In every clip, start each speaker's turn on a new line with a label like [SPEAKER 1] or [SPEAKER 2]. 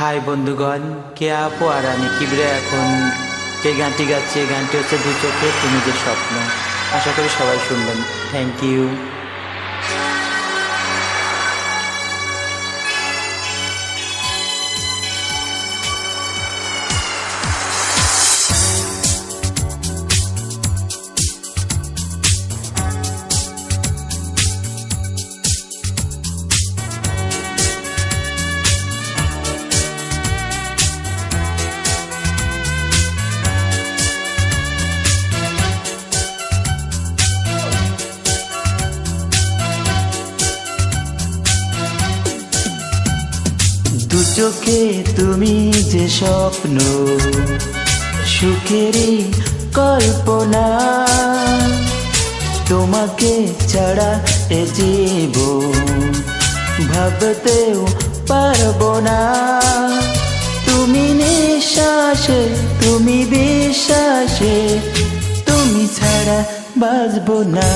[SPEAKER 1] High বন্ধুগণ, কে আপু আর আমি কিবরে এখন? যে গানটি গাচ্ছি, এই গানটি হচ্ছে দু চোখে, তুমি যে স্বপ্ন। আশা করি সবাই শুনবেন। থ্যাংক ইউ চোখে তুমি যে স্বপ্ন, সুখেরই কল্পনা। তোমাকে ছাড়া এ জীব ভাবতেও পারব না। তুমি নিঃশ্বাসে, তুমি বিশ্বাসে, তুমি ছাড়া বাঁচবো না।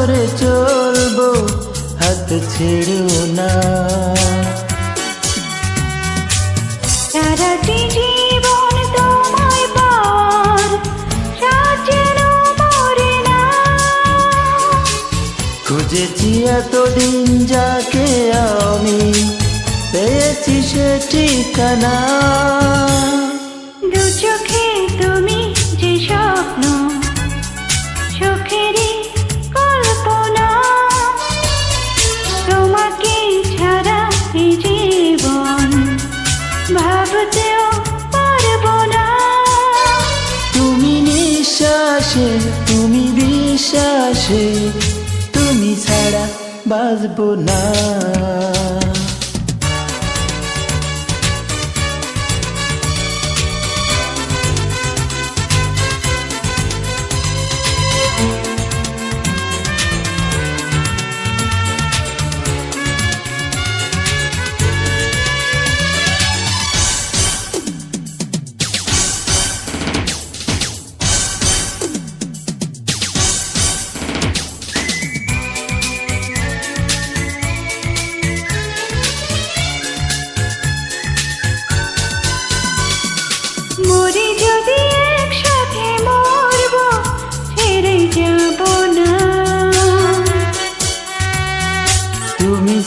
[SPEAKER 1] ধরে চলবো হাত
[SPEAKER 2] মরে না।
[SPEAKER 1] খুঁজেছি এতদিন যাকে আমি পেয়েছি সে ঠিকানা।
[SPEAKER 2] দু চোখে তুমি যে স্বপ্ন
[SPEAKER 1] নিঃশ্বাসে তুমি বিশ্বাসে তুমি ছাড়া বাঁচবো না।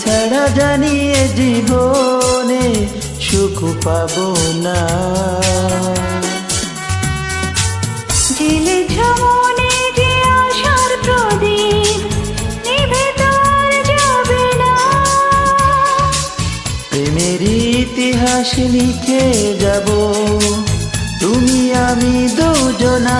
[SPEAKER 2] ছাড়া
[SPEAKER 1] জানিয়ে জীবনে সুখ পাবো না। প্রেমের ইতিহাস লিখে যাব তুমি আমি দুজনা।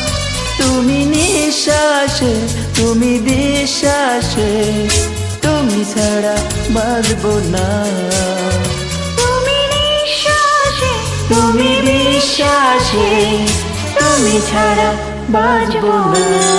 [SPEAKER 2] তুমি নিঃশ্বাসে তুমি বিশ্বাস তুমি ছাড়া
[SPEAKER 1] বাঁধব না।
[SPEAKER 2] তুমি নিঃশ্বাসে
[SPEAKER 1] তুমি বিশ্বাস তুমি ছাড়া বাঁচব না।